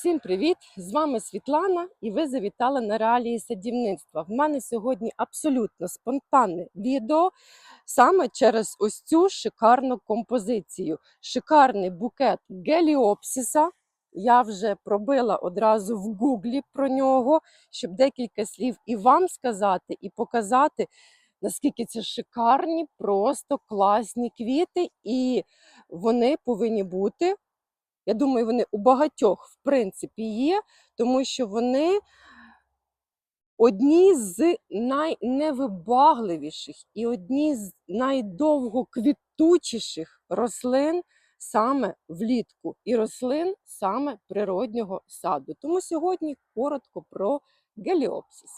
Всім привіт! З вами Світлана, і ви завітали на реалії садівництва. В мене сьогодні абсолютно спонтанне відео саме через ось цю шикарну композицію. Шикарний букет геліопсіса. Я вже пробила одразу в гуглі про нього, щоб декілька слів і вам сказати, і показати, наскільки це шикарні, просто класні квіти, і вони повинні бути я думаю, вони у багатьох, в принципі, є, тому що вони одні з найневибагливіших і одні з найдовгоквітучіших рослин саме влітку, і рослин саме природнього саду. Тому сьогодні коротко про геліопсис.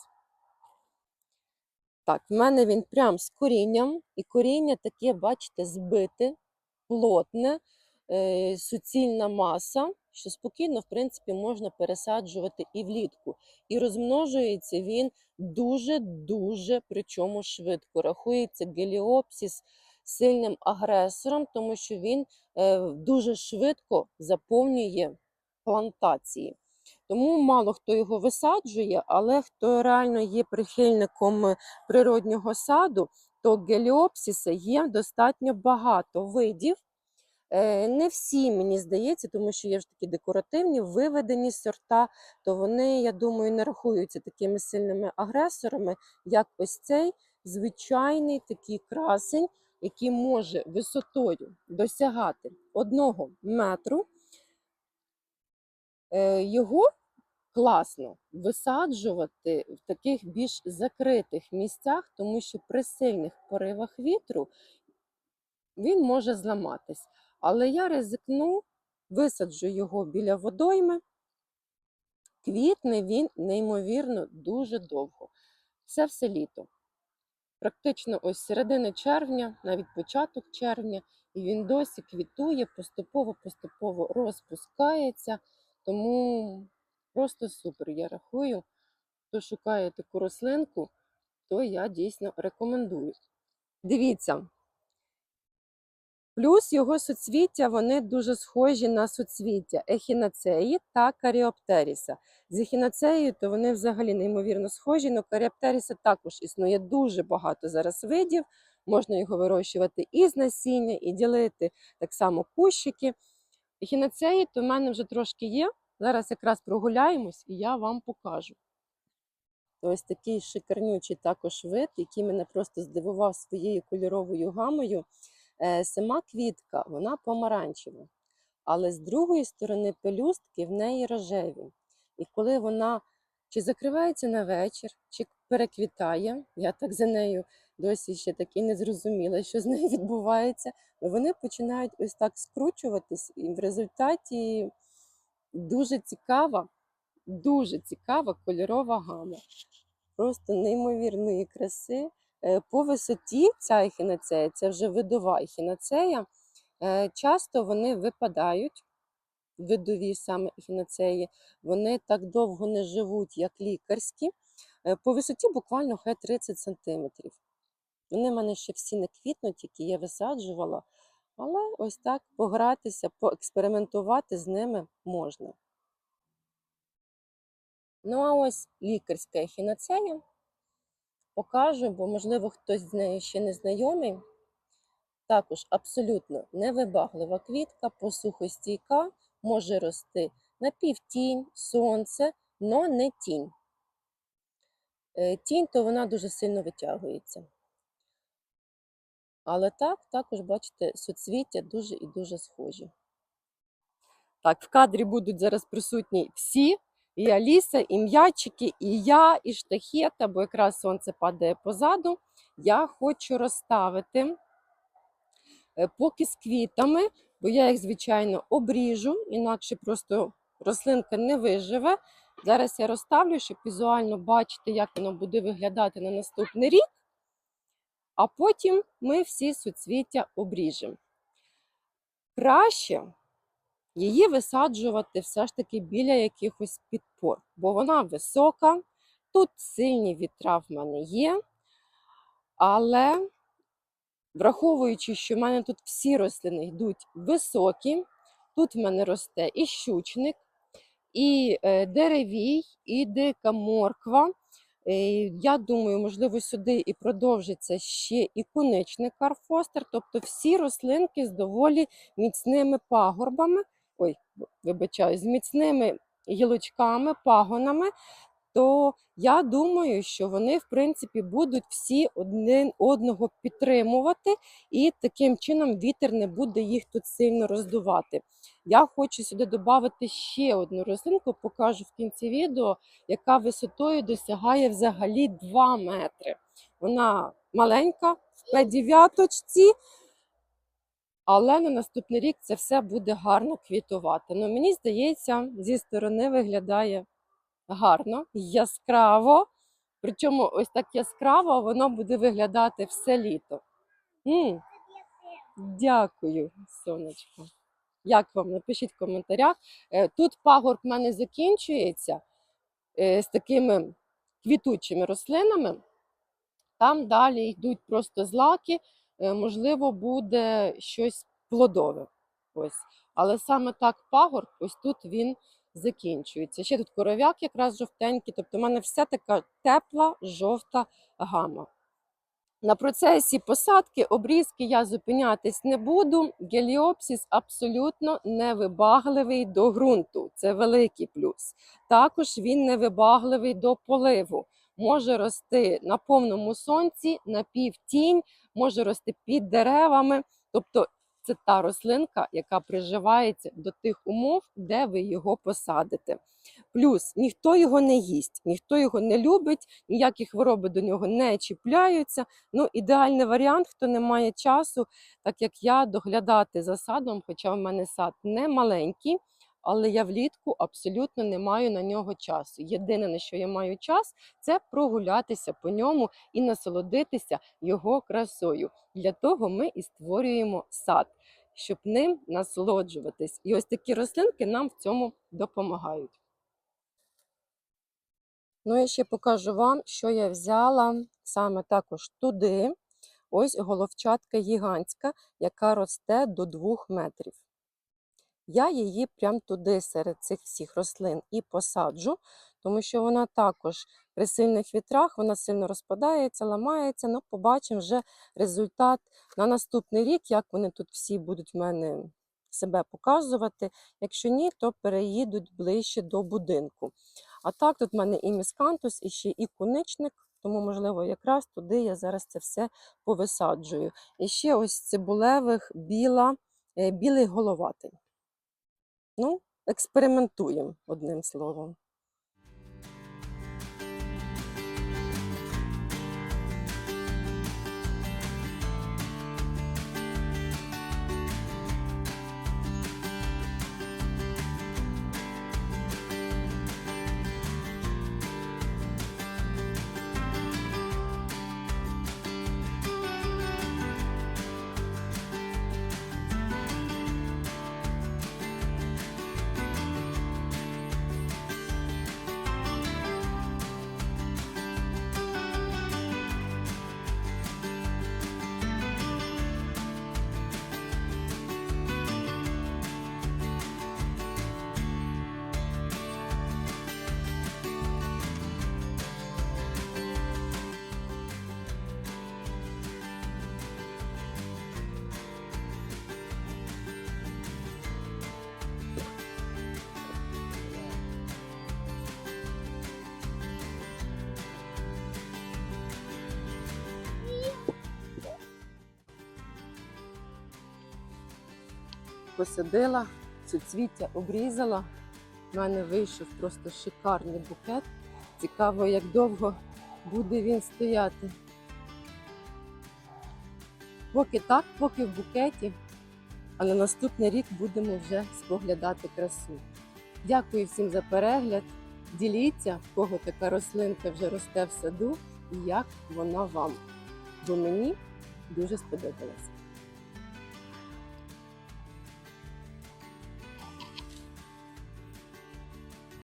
Так, в мене він прям з корінням, і коріння таке, бачите, збите, плотне суцільна маса, що спокійно, в принципі, можна пересаджувати і влітку. І розмножується він дуже-дуже причому швидко. Рахується геліопсис сильним агресором, тому що він е, дуже швидко заповнює плантації. Тому мало хто його висаджує, але хто реально є прихильником е, природнього саду, то геліопсиса є достатньо багато видів. Е, Не всі, мені здається, тому що є ж такі декоративні, виведені сорта, то вони, я думаю, не рахуються такими сильними агресорами, як ось цей звичайний такий красень, який може висотою досягати одного метру. Е, Його класно висаджувати в таких більш закритих місцях, тому що при сильних поривах вітру він може зламатись. Але я ризикну, висаджу його біля водойми. Квітне він неймовірно дуже довго. Це все літо. Практично ось середини червня, навіть початок червня, і він досі квітує, поступово-поступово розпускається. Тому просто супер. Я рахую, хто шукає таку рослинку, то я дійсно рекомендую. Дивіться, Плюс його суцвіття вони дуже схожі на суцвіття ехінацеї та каріоптеріса. З ехінацеєю то вони взагалі неймовірно схожі, але каріоптеріса також існує дуже багато зараз видів. Можна його вирощувати і з насіння, і ділити так само кущики. Ехінацеї то в мене вже трошки є. Зараз якраз прогуляємось і я вам покажу. Ось такий шикарнючий також вид, який мене просто здивував своєю кольоровою гамою. Е, Сама квітка, вона помаранчева, але з другої сторони пелюстки в неї рожеві. І коли вона чи закривається на вечір, чи переквітає, я так за нею досі ще так і не зрозуміла, що з нею відбувається, вони починають ось так скручуватись, і в результаті дуже цікава, дуже цікава кольорова гама. Просто неймовірної краси. Е, По висоті ця ехінацея, це вже видова ехінацея, е, часто вони випадають, видові саме ехінацеї, вони так довго не живуть, як лікарські. Е, По висоті буквально хай 30 см. Вони в мене ще всі не квітнуть, які я висаджувала, але ось так погратися, поекспериментувати з ними можна. Ну, а ось лікарська ехінацея покажу, бо, можливо, хтось з нею ще не знайомий. Також абсолютно невибаглива квітка, посухостійка, може рости на півтінь, сонце, но не тінь. Е, Тінь, то вона дуже сильно витягується. Але так, також, бачите, суцвіття дуже і дуже схожі. Так, в кадрі будуть зараз присутні всі. І Аліса, і м'ячики, і я, і штахета, бо якраз сонце падає позаду. Я хочу розставити е, поки з квітами, бо я їх, звичайно, обріжу, інакше просто рослинка не виживе. Зараз я розставлю, щоб візуально бачити, як воно буде виглядати на наступний рік. А потім ми всі суцвіття обріжемо. Краще її висаджувати все ж таки біля якихось підпор, бо вона висока, тут сильні вітра в мене є. Але, враховуючи, що в мене тут всі рослини йдуть високі, тут в мене росте і щучник, і е, деревій, і дика морква. Е, Я думаю, можливо, сюди і продовжиться ще і куничний карфостер, тобто всі рослинки з доволі міцними пагорбами, ой, вибачаю, з міцними гілочками, пагонами. То я думаю, що вони, в принципі, будуть всі один одного підтримувати, і таким чином вітер не буде їх тут сильно роздувати. Я хочу сюди додати ще одну рослинку, покажу в кінці відео, яка висотою досягає взагалі 2 метри. Вона маленька, в П9, але на наступний рік це все буде гарно квітувати. Ну, мені здається, зі сторони виглядає гарно, яскраво. Причому ось так яскраво воно буде виглядати все літо. м Дякую, сонечко. Як вам? Напишіть в коментарях. Е, Тут пагорб в мене закінчується е, з такими квітучими рослинами. Там далі йдуть просто злаки, можливо, буде щось плодове. Ось. Але саме так пагорб, ось тут він закінчується. Ще тут коров'як якраз жовтенький, тобто в мене вся така тепла жовта гама. На процесі посадки, обрізки я зупинятись не буду. Геліопсіс абсолютно невибагливий до ґрунту. Це великий плюс. Також він невибагливий до поливу. Може рости на повному сонці, на півтінь, може рости під деревами. Тобто це та рослинка, яка приживається до тих умов, де ви його посадите. Плюс ніхто його не їсть, ніхто його не любить, ніякі хвороби до нього не чіпляються. Ну, ідеальний варіант, хто не має часу, так як я доглядати за садом, хоча в мене сад не маленький, але я влітку абсолютно не маю на нього часу. Єдине, на що я маю час, це прогулятися по ньому і насолодитися його красою. Для того ми і створюємо сад, щоб ним насолоджуватись. І ось такі рослинки нам в цьому допомагають. Ну, я ще покажу вам, що я взяла саме також туди. Ось головчатка гігантська, яка росте до 2 метрів. Я її прямо туди серед цих всіх рослин і посаджу, тому що вона також при сильних вітрах вона сильно розпадається, ламається. Ну, побачимо вже результат на наступний рік, як вони тут всі будуть в мене себе показувати. Якщо ні, то переїдуть ближче до будинку. А так, тут в мене і міскантус, і ще і куничник, тому, можливо, якраз туди я зараз це все повисаджую. І ще ось цибулевих біла, е, білий головатий. Ну, експериментуємо, одним словом. Посадила, суцвіття обрізала. У мене вийшов просто шикарний букет. Цікаво, як довго буде він стояти. Поки так, поки в букеті, а на наступний рік будемо вже споглядати красу. Дякую всім за перегляд. Діліться, в кого така рослинка вже росте в саду і як вона вам. Бо мені дуже сподобалась.